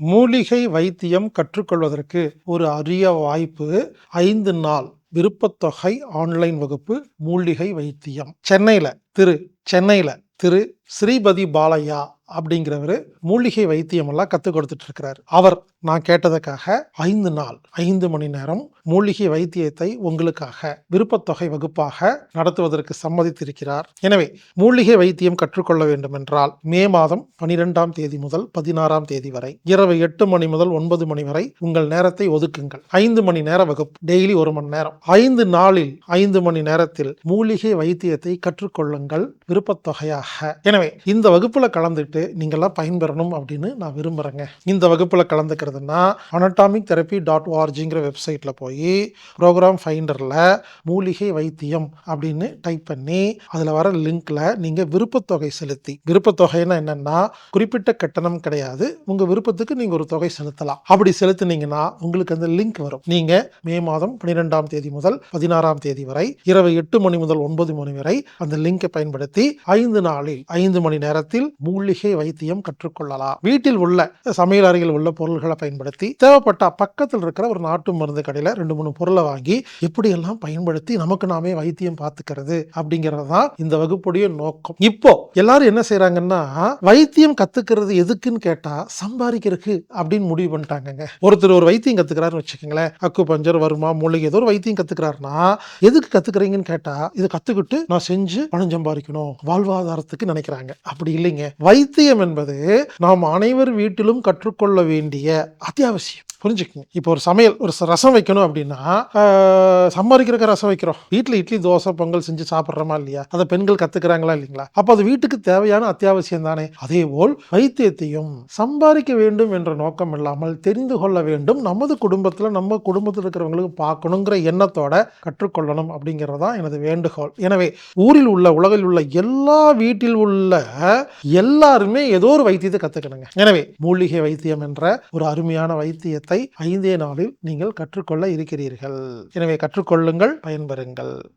மூலிகை வைத்தியம் கற்றுக்கொள்வதற்கு ஒரு அரிய வாய்ப்பு ஐந்து நாள் விருப்பத்தொகை ஆன்லைன் வகுப்பு மூலிகை வைத்தியம். சென்னையில் திரு சென்னையில் திரு ஸ்ரீபதி பாலையா அப்படிங்கிறவர் மூலிகை வைத்தியம் எல்லாம் கற்றுக் கொடுத்துட்டு இருக்கிறார் அவர் நான் கேட்டதுக்காக ஐந்து நாள் ஐந்து மணி நேரம் மூலிகை வைத்தியத்தை உங்களுக்காக விருப்பத்தொகை வகுப்பாக நடத்துவதற்கு சம்மதித்திருக்கிறார். எனவே மூலிகை வைத்தியம் கற்றுக்கொள்ள வேண்டும் என்றால் மே மாதம் பனிரெண்டாம் தேதி முதல் பதினாறாம் தேதி வரை இரவு எட்டு மணி முதல் ஒன்பது மணி வரை உங்கள் நேரத்தை ஒதுக்குங்கள். ஐந்து மணி நேர வகுப்பு டெய்லி ஒரு மணி நேரம். ஐந்து நாளில் ஐந்து மணி நேரத்தில் மூலிகை வைத்தியத்தை கற்றுக்கொள்ளுங்கள் விருப்பத்தொகையாக. எனவே இந்த வகுப்புல கலந்துட்டு பார்த்து நீங்கள்லாம் பயன்பெறணும் அப்படின்னு நான் விரும்புகிறேங்க இந்த வகுப்பில் கலந்துக்கிறதுனா அனட்டாமிக் தெரப்பி டாட் ஓஆர்ஜிங்கிற வெப்சைட்டில் போய் ப்ரோக்ராம் ஃபைண்டரில் மூலிகை வைத்தியம் அப்படின்னு டைப் பண்ணி அதில் வர லிங்க்கில் நீங்கள் விருப்பத்தொகை செலுத்தி. விருப்பத்தொகைன்னா என்னென்னா குறிப்பிட்ட கட்டணம் கிடையாது. உங்கள் விருப்பத்துக்கு நீங்கள் ஒரு தொகை செலுத்தலாம். அப்படி செலுத்தினீங்கன்னா உங்களுக்கு அந்த லிங்க் வரும். நீங்கள் மே மாதம் பன்னிரெண்டாம் தேதி முதல் பதினாறாம் தேதி வரை இரவு எட்டு மணி முதல் ஒன்பது மணி வரை அந்த லிங்கை பயன்படுத்தி ஐந்து நாளில் ஐந்து மணி நேரத்தில் மூலிகை வைத்தியம் கற்றுக்கொள்ளலாம். வீட்டில் உள்ள சமையல் அறையில் உள்ள பொருள்களை பயன்படுத்தி தேவைப்பட்ட பக்கத்தில் இருக்கிற ஒரு நாட்டு மருந்து கடையில் ரெண்டு மூணு பொருளை வாங்கி எப்படியெல்லாம் பயன்படுத்தி நமக்கு நாமே வைத்தியம் பார்த்துக்கிறது அப்படிங்கிறது தான் இந்த வகுப்புடைய நோக்கம். இப்போ எல்லாரும் என்ன செய்யறாங்கன்னா வைத்தியம் கத்துக்கிறது எதுக்குன்னு கேட்டா சம்பாதிக்கிறதுக்கு அப்படின்னு முடிவு பண்ணிட்டாங்க ஒருத்தர் ஒரு வைத்தியம் கத்துக்கிறாருன்னு வச்சுக்கோங்களேன். அக்கு பஞ்சர் வருமா மூலிகை ஏதோ ஒரு வைத்தியம் கத்துக்கிறாருன்னா எதுக்கு கத்துக்கிறீங்கன்னு கேட்டா இதை கத்துக்கிட்டு நான் செஞ்சு பணம் சம்பாதிக்கணும் வாழ்வாதாரத்துக்கு நினைக்கிறாங்க. அப்படி இல்லைங்க. வைத்தியம் என்பது நாம் அனைவர் வீட்டிலும் கற்றுக்கொள்ள வேண்டிய அத்தியாவசியம். புரிஞ்சுக்கங்க. இப்போ ஒரு சமையல் ஒரு ரசம் வைக்கணும் அப்படின்னா சம்பாதிக்கிறக்க ரசம் வைக்கிறோம். வீட்டில் இட்லி தோசை பொங்கல் செஞ்சு சாப்பிட்றோமா இல்லையா? அதை பெண்கள் கத்துக்கிறாங்களா இல்லைங்களா? அப்போ அது வீட்டுக்கு தேவையான அத்தியாவசியம் தானே. அதே போல் வைத்தியத்தையும் சம்பாதிக்க வேண்டும் என்ற நோக்கம் இல்லாமல் தெரிந்து கொள்ள வேண்டும். நமது குடும்பத்தில் நம்ம குடும்பத்தில் இருக்கிறவங்களுக்கு பார்க்கணுங்கிற எண்ணத்தோட கற்றுக்கொள்ளணும் அப்படிங்கிறது தான் எனது வேண்டுகோள். எனவே ஊரில் உள்ள உலகில் உள்ள எல்லா வீட்டில் உள்ள எல்லாருமே ஏதோ ஒரு வைத்தியத்தை கற்றுக்கணுங்க எனவே மூலிகை வைத்தியம் என்ற ஒரு அருமையான வைத்தியத்தை ஐந்தே நாளில் நீங்கள் கற்றுக்கொள்ள இருக்கிறீர்கள். எனவே கற்றுக்கொள்ளுங்கள் பயன்பெறுங்கள்.